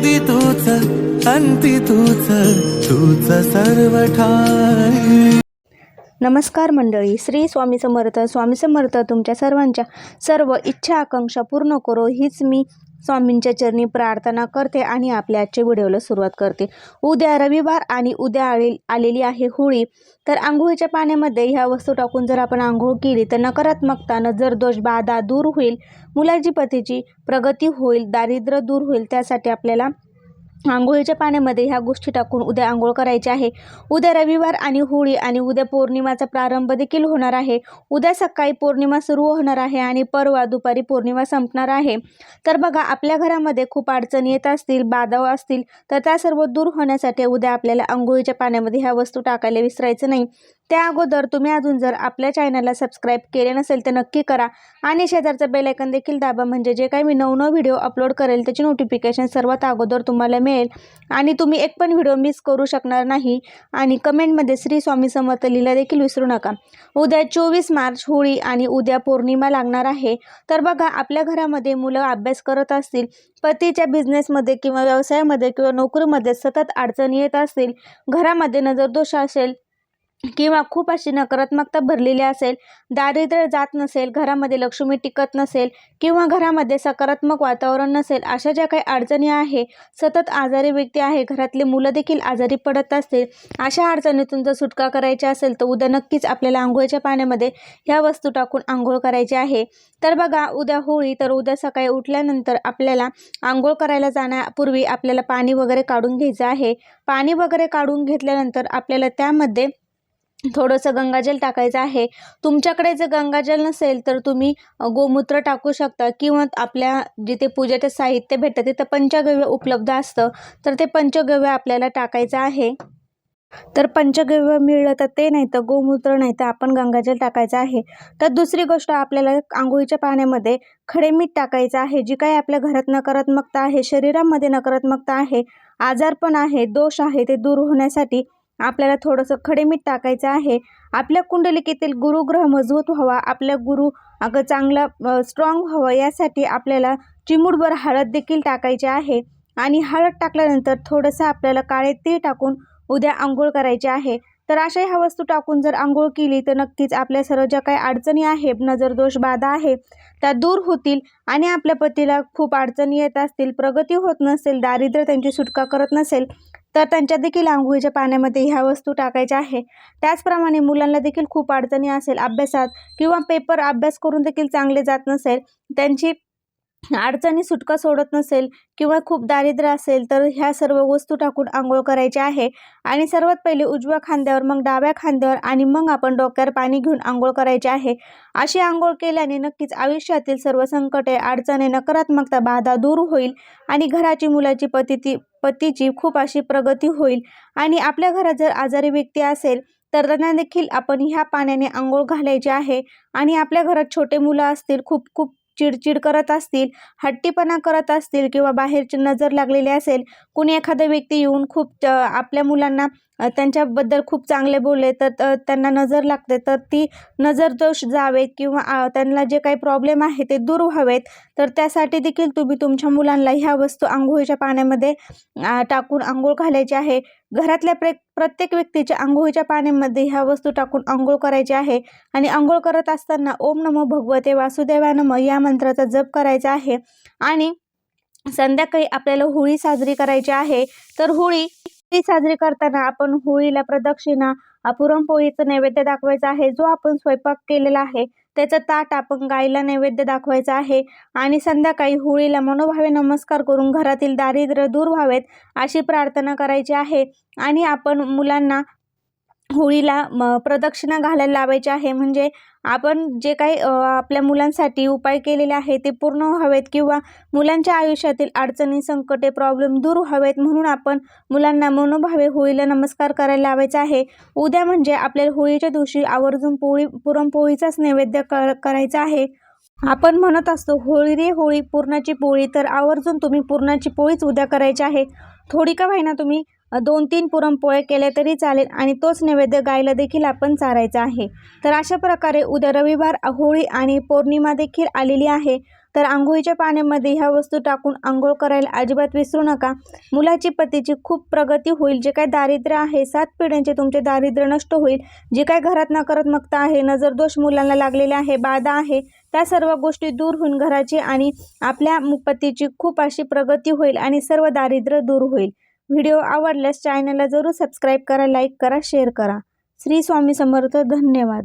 आधी तूच अंती तूच तूच सर्व ठाई नमस्कार मंडळी श्री स्वामी समर्थ. स्वामी समर्थ तुमच्या सर्वांच्या सर्व इच्छा आकांक्षा पूर्ण करो. हीच मी स्वामींच्या चरणी प्रार्थना करते आणि आपल्या आजच्या व्हिडिओला सुरुवात करते. उद्या रविवार आणि उद्या आले आलेली आहे होळी. तर आंघोळीच्या पाण्यामध्ये ह्या वस्तू टाकून जर आपण आंघोळ केली तर नकारात्मकता नजर दोष बाधा दूर होईल मुलाची पतीची प्रगती होईल दारिद्र्य दूर होईल त्यासाठी आपल्याला आंघोळीच्या पाण्यामध्ये ह्या गोष्टी टाकून उद्या आंघोळ करायची आहे. उद्या रविवार आणि होळी आणि उद्या पौर्णिमाचा प्रारंभ देखील होणार आहे. उद्या सकाळी पौर्णिमा सुरू होणार आहे आणि परवा दुपारी पौर्णिमा संपणार आहे. तर बघा आपल्या घरामध्ये खूप अडचणी येत असतील बाधाव असतील तर त्या सर्व दूर होण्यासाठी उद्या आपल्याला आंघोळीच्या पाण्यामध्ये ह्या वस्तू टाकायला विसरायचं नाही. त्या अगोदर तुम्ही अजून जर आपल्या चॅनलला सबस्क्राईब केले नसेल तर नक्की करा. आणि शेजारचं बेलायकन देखील दाबा म्हणजे जे काही मी नवनव व्हिडिओ अपलोड करेल त्याची नोटिफिकेशन सर्वात अगोदर तुम्हाला मिळेल. आणि तुम्ही एक पण व्हिडिओ मिस करू शकणार नाही. आणि कमेंटमध्ये श्री स्वामी समर्थ लिहिला देखील विसरू नका. उद्या चोवीस मार्च होळी आणि उद्या पौर्णिमा लागणार आहे. तर बघा आपल्या घरामध्ये मुलं अभ्यास करत असतील पतीच्या बिझनेसमध्ये किंवा व्यवसायामध्ये किंवा नोकरीमध्ये सतत अडचणी येत असतील घरामध्ये नजरदोष असेल किंवा खूप अशी नकारात्मकता भरलेली असेल दारिद्र्य जात नसेल घरामध्ये लक्ष्मी टिकत नसेल किंवा घरामध्ये सकारात्मक वातावरण नसेल अशा ज्या काही अडचणी आहे सतत आजारी व्यक्ती आहे घरातले मुलं देखील आजारी पडत असतील अशा अडचणीतून जर सुटका करायची असेल तर उद्या नक्कीच आपल्याला आंघोळीच्या पाण्यामध्ये ह्या वस्तू टाकून आंघोळ करायची आहे. तर बघा उद्या होळी तर उद्या सकाळी उठल्यानंतर आपल्याला आंघोळ करायला जाण्यापूर्वी आपल्याला पाणी वगैरे काढून घ्यायचं आहे. पाणी वगैरे काढून घेतल्यानंतर आपल्याला त्यामध्ये थोडंसं गंगाजल टाकायचं आहे. तुमच्याकडे जर गंगाजल नसेल तर तुम्ही गोमूत्र टाकू शकता किंवा आपल्या जिथे पूजेचं साहित्य भेटतं तिथं पंचगव्य उपलब्ध असतं. तर ते पंचगव्य आपल्याला टाकायचं आहे. तर पंचगव्य मिळलं तर ते नाही तर गोमूत्र नाही तर आपण गंगाजल टाकायचं आहे. तर दुसरी गोष्ट आपल्याला आंघोळीच्या पाण्यामध्ये खडे मीठ टाकायचं आहे जी काही आपल्या घरात नकारात्मकता आहे शरीरामध्ये नकारात्मकता आहे आजारपण आहे दोष आहे ते दूर होण्यासाठी आपल्याला थोडंसं खडे मीठ टाकायचं आहे. आपल्या कुंडलिकेतील गुरुग्रह मजबूत व्हावा. आपल्या गुरु अगं चांगला स्ट्रॉंग व्हावा. यासाठी आपल्याला चिमुडभर हळद देखील टाकायची आहे. आणि हळद टाकल्यानंतर थोडंसं आपल्याला काळे तीळ टाकून उद्या आंघोळ करायची आहे. तर अशा ह्या वस्तू टाकून जर आंघोळ केली तर नक्कीच आपल्या सर्व ज्या काही अडचणी आहे नजरदोष बाधा आहे त्या दूर होतील. आणि आपल्या पतीला खूप अडचणी येत असतील प्रगती होत नसेल दारिद्र्य त्यांची सुटका करत नसेल तर त्यांच्या देखील आंघोळीच्या पाण्यामध्ये ह्या वस्तू टाकायच्या आहे. त्याचप्रमाणे मुलांना देखील खूप अडचणी असेल अभ्यासात किंवा पेपर अभ्यास करून देखील चांगले जात नसेल त्यांची अडचणी सुटका सोडत नसेल किंवा खूप दारिद्र्य असेल तर ह्या सर्व वस्तू टाकून आंघोळ करायची आहे. आणि सर्वात पहिले उजव्या खांद्यावर मग डाव्या खांद्यावर आणि मग आपण डोक्यावर पाणी घेऊन आंघोळ करायची आहे. अशी आंघोळ केल्याने नक्कीच आयुष्यातील सर्व संकटे अडचणी नकारात्मकता बाधा दूर होईल आणि घराची मुलाची पतीची पतीची खूप अशी प्रगती होईल. आणि आपल्या घरात जर आजारी व्यक्ती असेल तर त्यांना देखील आपण ह्या पाण्याने आंघोळ घालायची आहे. आणि आपल्या घरात छोटे मुलं असतील खूप खूप चिडचिड करत असतील हट्टीपणा करत असतील किंवा बाहेरची नजर लागलेली असेल कुणी एखादा व्यक्ती येऊन खूप आपल्या मुलांना त्यांच्याबद्दल खूप चांगले बोलले तर त्यांना नजर लागते तर ती नजर दोष जावेत किंवा त्यांना जे काही प्रॉब्लेम आहे ते दूर व्हावेत. तर त्यासाठी देखील तुम्ही तुमच्या मुलांना ह्या वस्तू आंघोळीच्या पाण्यामध्ये टाकून आंघोळ घालायची आहे. घरातल्या प्रे प्रत्येक व्यक्तीच्या आंघोळीच्या पाण्यामध्ये ह्या वस्तू टाकून आंघोळ करायची आहे. आणि आंघोळ करत असताना ओम नमो भगवते वासुदेवा नम या मंत्राचा जप करायचा आहे. आणि संध्याकाळी आपल्याला होळी साजरी करायची आहे. तर होळी होळी साजरी करताना आपण होळीला प्रदक्षिणा अ, पुरणपोळीचं नैवेद्य दाखवायचा आहे. जो आपण स्वयंपाक केलेला आहे. त्याचं ताट आपण गायीला नैवेद्य दाखवायचं आहे. आणि संध्याकाळी होळीला मनोभावे नमस्कार करून घरातील दारिद्र्य दूर व्हावेत अशी प्रार्थना करायची आहे. आणि आपण मुलांना होळीला म प्रदक्षिणा घालायला लावायची आहे. म्हणजे आपण जे काही आपल्या मुलांसाठी उपाय केलेले आहे ते पूर्ण व्हावेत किंवा मुलांच्या आयुष्यातील अडचणी संकटे प्रॉब्लेम दूर व्हावेत म्हणून आपण मुलांना मनोभावे होळीला नमस्कार करायला लावायचा आहे. उद्या म्हणजे आपल्याला होळीच्या दिवशी आवर्जून पोळी पुरणपोळीचाच नैवेद्य कर करायचा आहे. आपण म्हणत असतो होळी रे होळी पुरणाची पोळी. तर आवर्जून तुम्ही पुरणाची पोळीच उद्या करायची आहे. थोडी का होईना तुम्ही? दोन तीन पुरणपोळे केले तरी चालेल आणि तोच नैवेद्य गायला देखील आपण चारायचा आहे. तर अशा प्रकारे उद्या रविवार होळी आणि पौर्णिमा देखील आलेली आहे. तर आंघोळीच्या पाण्यामध्ये ह्या वस्तू टाकून आंघोळ करायला अजिबात विसरू नका. मुलाची पतीची खूप प्रगती होईल. जे काय दारिद्र्य आहे सात पिढ्यांचे तुमचे दारिद्र्य नष्ट होईल. जे काय घरात नकारात्मकता आहे नजरदोष मुलांना लागलेले आहे बाधा आहे त्या सर्व गोष्टी दूर होऊन घराची आणि आपल्या पतीची खूप अशी प्रगती होईल आणि सर्व दारिद्र्य दूर होईल. व्हिडिओ आवडल्यास चॅनलला जरूर सबस्क्राईब करा लाईक करा शेअर करा. श्री स्वामी समर्थ धन्यवाद.